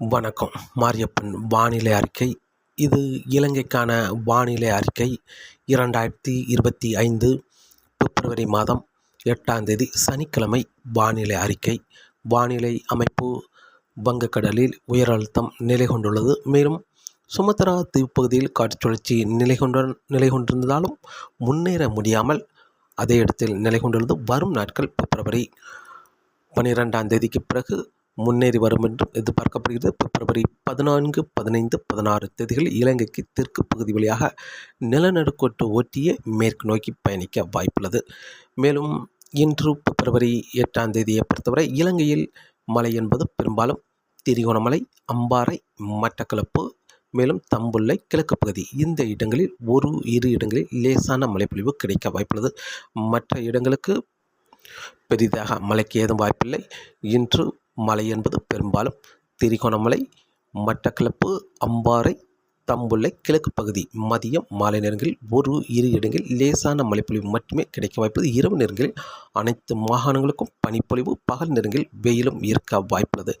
வணக்கம். மாரியப்பன் வானிலை அறிக்கை. இது இலங்கைக்கான வானிலை அறிக்கை. இரண்டாயிரத்தி இருபத்தி ஐந்து பிப்ரவரி மாதம் எட்டாம் தேதி சனிக்கிழமை வானிலை அறிக்கை. வானிலை அமைப்பு வங்கக்கடலில் உயர் அழுத்தம் நிலை கொண்டுள்ளது மேலும் சுமத்ரா தீவுப்பகுதியில் காற்று சுழற்சி நிலை கொண்டு நிலை கொண்டிருந்ததாலும் முன்னேற முடியாமல் அதே இடத்தில் நிலை கொண்டுள்ளது வரும் நாட்கள் பிப்ரவரி பன்னிரெண்டாம் தேதிக்கு பிறகு முன்னேறி வரும் என்று எதிர்பார்க்கப்படுகிறது. பிப்ரவரி பதினான்கு பதினைந்து பதினாறு தேதிகளில் இலங்கைக்கு தெற்கு பகுதி வழியாக நிலநடுக்கோட்டு ஒட்டிய மேற்கு நோக்கி பயணிக்க வாய்ப்புள்ளது. மேலும் இன்று பிப்ரவரி எட்டாம் தேதியை பொறுத்தவரை இலங்கையில் மழை என்பது பெரும்பாலும் திரிகோணமலை அம்பாறை மட்டக்களப்பு மேலும் தம்புள்ளை கிழக்கு பகுதி இந்த இடங்களில் ஒரு இரு இடங்களில் லேசான மழைப்பொழிவு கிடைக்க வாய்ப்புள்ளது. மற்ற இடங்களுக்கு பெரிதாக மழைக்கு ஏதும் வாய்ப்பில்லை. இன்று மலை என்பது பெரும்பாலும் திரிகோணமலை மட்டக்களப்பு அம்பாறை தம்புள்ளை கிழக்கு பகுதி மதியம் மாலை நேரங்களில் ஒரு இரு இடங்களில் லேசான மழைப்பொழிவு மட்டுமே கிடைக்க வாய்ப்பது இரவு நேரங்களில் அனைத்து மாகாணங்களுக்கும் பனிப்பொழிவு பகல் நேரங்களில் வெயிலும் இருக்க வாய்ப்புள்ளது.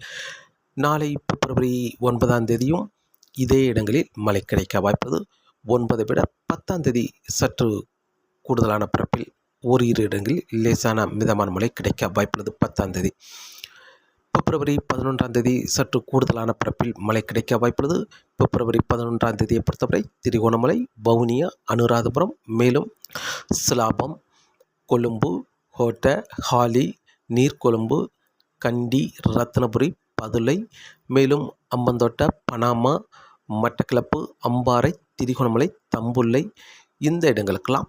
நாளை பிப்ரவரி ஒன்பதாம் தேதியும் இதே இடங்களில் மழை கிடைக்க வாய்ப்பது ஒன்பதை விட பத்தாம் தேதி சற்று கூடுதலான பரப்பில் ஓரிரு இடங்களில் லேசான மிதமான மழை கிடைக்க வாய்ப்புள்ளது பத்தாம் தேதி. பிப்ரவரி பதினொன்றாம் தேதி சற்று கூடுதலான பரப்பில் மழை கிடைக்க வாய்ப்புள்ளது. பிப்ரவரி பதினொன்றாம் தேதியை பொறுத்தவரை திரிகோணமலை வவுனியா அனுராதபுரம் மேலும் சிலாபம் கொழும்பு கோட்டை ஹாலி நீர்கொழும்பு கண்டி ரத்னபுரி பதுளை மேலும் அம்பந்தோட்ட பனாமா மட்டக்களப்பு அம்பாறை திரிகோணமலை தம்புள்ளை இந்த இடங்களுக்கெல்லாம்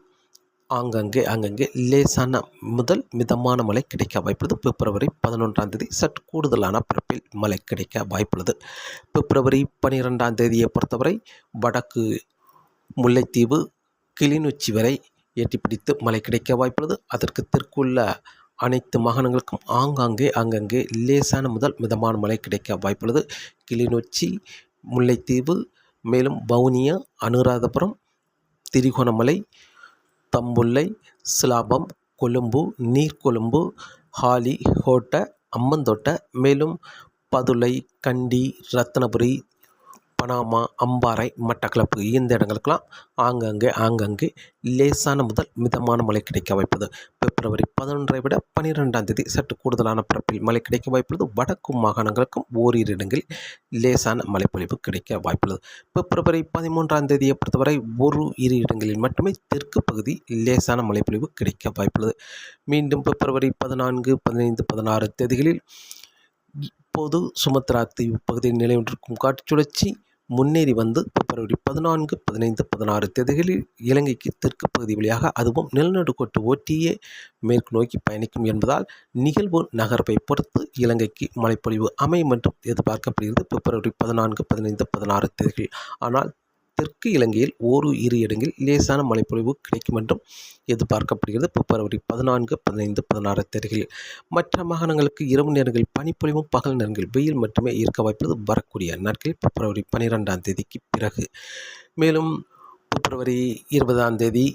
ஆங்கங்கே அங்கங்கே லேசான முதல் மிதமான மழை கிடைக்க வாய்ப்புள்ளது. பிப்ரவரி பதினொன்றாம் தேதி சற்று கூடுதலான பரப்பில் மழை கிடைக்க வாய்ப்புள்ளது. பிப்ரவரி பனிரெண்டாம் தேதியை பொறுத்தவரை வடக்கு முல்லைத்தீவு கிளிநொச்சி வரை எட்டி பிடித்து மழை கிடைக்க வாய்ப்புள்ளது. அதற்கு தெற்குள்ள அனைத்து மாகாணங்களுக்கும் ஆங்காங்கே அங்கங்கே லேசான முதல் மிதமான மழை கிடைக்க வாய்ப்புள்ளது. கிளிநொச்சி முல்லைத்தீவு மேலும் வவுனியா அனுராதபுரம் திரிகோணமலை தம்புள்ளை சிலாபம் கொழும்பு நீர்கொழும்பு ஹாலி ஹோட்ட அம்மந்தோட்ட மேலும் பதுளை கண்டி ரத்னபுரி பனாமா அம்பாறை மட்டக்களப்பு இந்த இடங்களுக்கெல்லாம் ஆங்கங்கே ஆங்கங்கே லேசான முதல் மிதமான மழை கிடைக்க வாய்ப்பது. பிப்ரவரி பதினொன்றை விட பனிரெண்டாம் தேதி சற்று கூடுதலான பரப்பில் மழை கிடைக்க வாய்ப்புள்ளது வடக்கு மாகாணங்களுக்கும் ஓரிரு இடங்களில் லேசான மழைப்பொழிவு கிடைக்க வாய்ப்புள்ளது. பிப்ரவரி பதிமூன்றாம் தேதியை பொறுத்தவரை ஒரு இரு இடங்களில் மட்டுமே தெற்கு பகுதி லேசான மழைப்பொழிவு கிடைக்க வாய்ப்புள்ளது. மீண்டும் பிப்ரவரி பதினான்கு பதினைந்து பதினாறு தேதிகளில் இப்போது சுமத்ரா தீவு பகுதியில் நிலை கொண்டிருக்கும் காற்றுச் சுழற்சி முன்னேறி வந்து பிப்ரவரி பதினான்கு பதினைந்து பதினாறு தேதிகளில் இலங்கைக்கு தெற்கு பகுதி வழியாக அதுவும் நிலநடுக்கோட்டு ஓட்டியே மேற்கு நோக்கி பயணிக்கும் என்பதால் நிகழ்வு நகர்வை பொறுத்து இலங்கைக்கு மழைப்பொழிவு அமையும் என்றும் எதிர்பார்க்கப்படுகிறது. பிப்ரவரி பதினான்கு பதினைந்து பதினாறு தேதிகள். ஆனால் தெற்கு இலங்கையில் ஓரு இரு இடங்களில் லேசான மழைப்பொழிவு கிடைக்கும் என்றும் எதிர்பார்க்கப்படுகிறது. பிப்ரவரி பதினான்கு பதினைந்து பதினாறு தேதிகளில் மற்ற மாகாணங்களுக்கு இரவு நேரங்களில் பனிப்பொழிவும் பகல் நேரங்களில் வெயில் மட்டுமே இருக்க வாய்ப்பது வரக்கூடிய நாட்களில் பிப்ரவரி பன்னிரெண்டாம் தேதிக்கு பிறகு மேலும் பிப்ரவரி இருபதாம் தேதி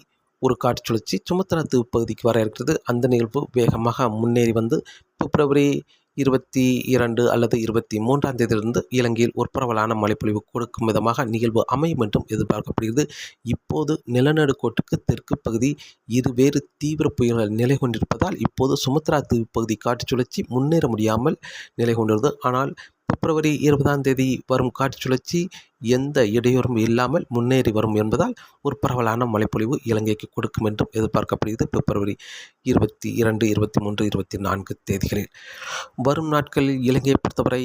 ஒரு காற்று சுழற்சி சுமத்ரா தீவு பகுதிக்கு வர இருக்கிறது. அந்த நிகழ்வு வேகமாக முன்னேறி வந்து பிப்ரவரி இருபத்தி இரண்டு அல்லது இருபத்தி மூன்றாம் தேதியிலிருந்து இலங்கையில் ஒரு பரவலான மழைப்பொழிவு கொடுக்கும் விதமாக நிகழ்வு அமையும் என்றும் எதிர்பார்க்கப்படுகிறது. இப்போது நிலநடுக்கோட்டுக்கு தெற்கு பகுதி இருவேறு தீவிர புயல்கள் நிலை கொண்டிருப்பதால் இப்போது சுமத்ரா தீவு பகுதி காற்று சுழற்சி முன்னேற முடியாமல் நிலை கொண்டுள்ளது ஆனால் பிப்ரவரி இருபதாம் தேதி வரும் காற்று சுழற்சி எந்த இடையூறும் இல்லாமல் முன்னேறி வரும் என்பதால் ஒரு பரவலான மழைப்பொழிவு இலங்கைக்கு கொடுக்கும் என்றும் எதிர்பார்க்கப்படுகிறது. பிப்ரவரி இருபத்தி இரண்டு இருபத்தி மூன்று இருபத்தி நான்கு தேதிகளில். வரும் நாட்களில் இலங்கையை பொறுத்தவரை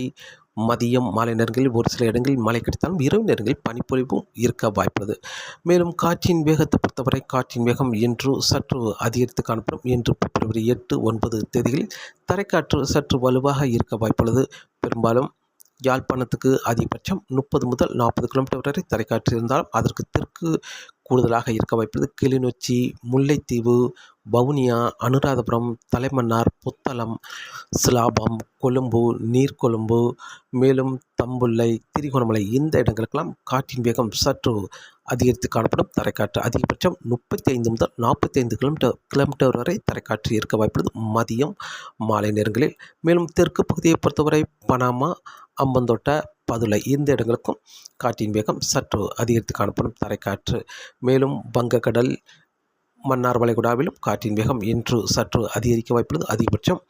மதியம் மாலை நேரங்களில் ஒரு சில இடங்களில் மழை கிடைத்தாலும் இரவு நேரங்களில் பனிப்பொழிவும் இருக்க வாய்ப்புள்ளது. மேலும் காற்றின் வேகத்தை பொறுத்தவரை காற்றின் வேகம் இன்று சற்று அதிகரித்து காணப்படும். இன்று பிப்ரவரி எட்டு ஒன்பது தேதிகளில் தரைக்காற்று சற்று வலுவாக இருக்க வாய்ப்புள்ளது. பெரும்பாலும் யாழ்ப்பாணத்துக்கு அதிகபட்சம் முப்பது முதல் நாற்பது கிலோமீட்டர் வரை தரைக்காற்று இருந்தாலும் அதற்கு தெற்கு கூடுதலாக இருக்க வைப்பது கிளிநொச்சி முல்லைத்தீவு வவுனியா அனுராதபுரம் தலைமன்னார் புத்தளம் சிலாபம் கொழும்பு நீர்கொழும்பு மேலும் தம்புள்ளை திரிகோணமலை இந்த இடங்களுக்கெல்லாம் காற்றின் வேகம் சற்று அதிகரித்து காணப்படும் தரைக்காற்று. அதிகபட்சம் முப்பத்தி ஐந்து முதல் நாற்பத்தி ஐந்து கிலோமீட்டர் கிலோமீட்டர் வரை தரைக்காற்று இருக்க வாய்ப்புள்ளது. மதியம் மாலை நேரங்களில். மேலும் தெற்கு பகுதியை பொறுத்தவரை பனாமா அம்பந்தோட்ட பதுளை இந்த இடங்களுக்கும் காற்றின் வேகம் சற்று அதிகரித்து காணப்படும் தரைக்காற்று. மேலும் வங்கக்கடல் மன்னார் வளைகுடாவிலும் காற்றின் வேகம் இன்று சற்று அதிகரிக்க வாய்ப்புள்ளது. அதிகபட்சம்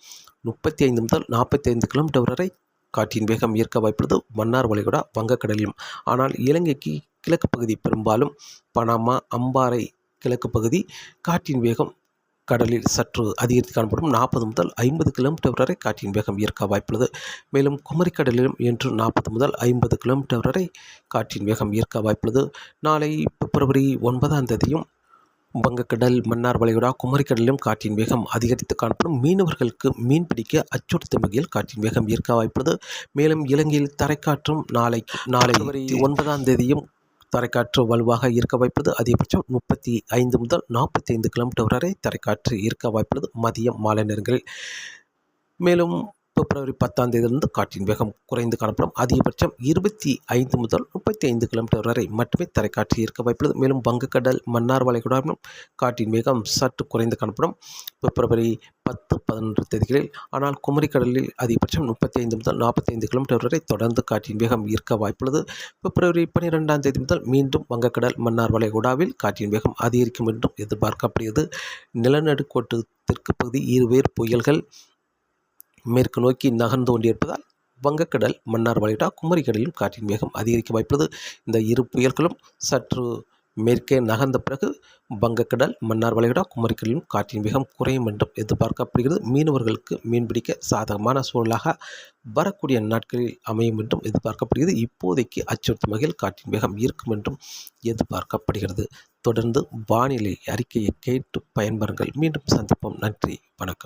முப்பத்தி ஐந்து முதல் நாற்பத்தி ஐந்து கிலோமீட்டர் வரை காற்றின் வேகம் ஈர்க்க வாய்ப்புள்ளது. மன்னார் வளைகுடா வங்கக்கடலிலும். ஆனால் இலங்கைக்கு கிழக்கு பகுதி பெரும்பாலும் பனாமா அம்பாறை கிழக்கு பகுதி காற்றின் வேகம் கடலில் சற்று அதிகரித்து காணப்படும் நாற்பது முதல் ஐம்பது கிலோமீட்டர் வரை காற்றின் வேகம் ஈர்க்க வாய்ப்புள்ளது. மேலும் குமரிக்கடலிலும் இன்று நாற்பது முதல் ஐம்பது கிலோமீட்டர் வரை காற்றின் வேகம் ஈர்க்க வாய்ப்புள்ளது. நாளை பிப்ரவரி ஒன்பதாம் தேதியும் வங்கக்கடல் மன்னார் வளைகுடா குமரிக்கடலிலும் காற்றின் வேகம் அதிகரித்து காணப்படும் மீனவர்களுக்கு மீன் பிடிக்க அச்சுறுத்தும் வகையில் காற்றின் வேகம் ஈர்க்க வாய்ப்புள்ளது. மேலும் இலங்கையில் தரைக்காற்றும் நாளை நாளை ஒன்பதாம் தேதியும் தரைக்காற்று வலுவாக இருக்க வாய்ப்புள்ளது. அதிகபட்சம் முப்பத்தி ஐந்து முதல் நாற்பத்தி ஐந்து கிலோமீட்டர் வரை தரைக்காற்று இருக்க வாய்ப்புள்ளது. மதியம் மாலை நேரங்களில். மேலும் பிப்ரவரி பத்தாம் தேதியிலிருந்து காற்றின் வேகம் குறைந்து காணப்படும். அதிகபட்சம் இருபத்தி ஐந்து முதல் முப்பத்தி ஐந்து கிலோமீட்டர் வரை மட்டுமே தரைக்காற்று இருக்க வாய்ப்புள்ளது. மேலும் வங்கக்கடல் மன்னார் வளைகுடாவிலும் காற்றின் வேகம் சற்று குறைந்து காணப்படும். பிப்ரவரி பத்து பதினொன்று தேதிகளில். ஆனால் குமரிக்கடலில் அதிகபட்சம் முப்பத்தி ஐந்து முதல் நாற்பத்தி ஐந்து கிலோமீட்டர் வரை தொடர்ந்து காற்றின் வேகம் இருக்க வாய்ப்புள்ளது. பிப்ரவரி பன்னிரெண்டாம் தேதி முதல் மீண்டும் வங்கக்கடல் மன்னார் வளைகுடாவில் காற்றின் வேகம் அதிகரிக்கும் என்றும் எதிர்பார்க்கப்படுகிறது. நிலநடுக்கோட்டு தெற்கு பகுதி இருவேறு புயல்கள் மேற்கு நோக்கி நகர்ந்து கொண்டிருப்பதால் வங்கக்கடல் மன்னார் வளைகுடா குமரிக்கடலிலும் காற்றின் வேகம் அதிகரிக்க வாய்ப்புள்ளது. இந்த இரு புயல்களும் சற்று மேற்கே நகர்ந்த பிறகு வங்கக்கடல் மன்னார் வளைகுடா குமரிக்கடலிலும் காற்றின் வேகம் குறையும் என்றும் எதிர்பார்க்கப்படுகிறது. மீனவர்களுக்கு மீன்பிடிக்க சாதகமான சூழலாக வரக்கூடிய நாட்களில் அமையும் என்றும் எதிர்பார்க்கப்படுகிறது. இப்போதைக்கு அச்சுறுத்தும் வகையில் காற்றின் வேகம் இருக்கும் என்றும் எதிர்பார்க்கப்படுகிறது. தொடர்ந்து வானிலை அறிக்கையை கேட்டு பயன்பெறுங்கள். மீண்டும் சந்திப்போம். நன்றி. வணக்கம்.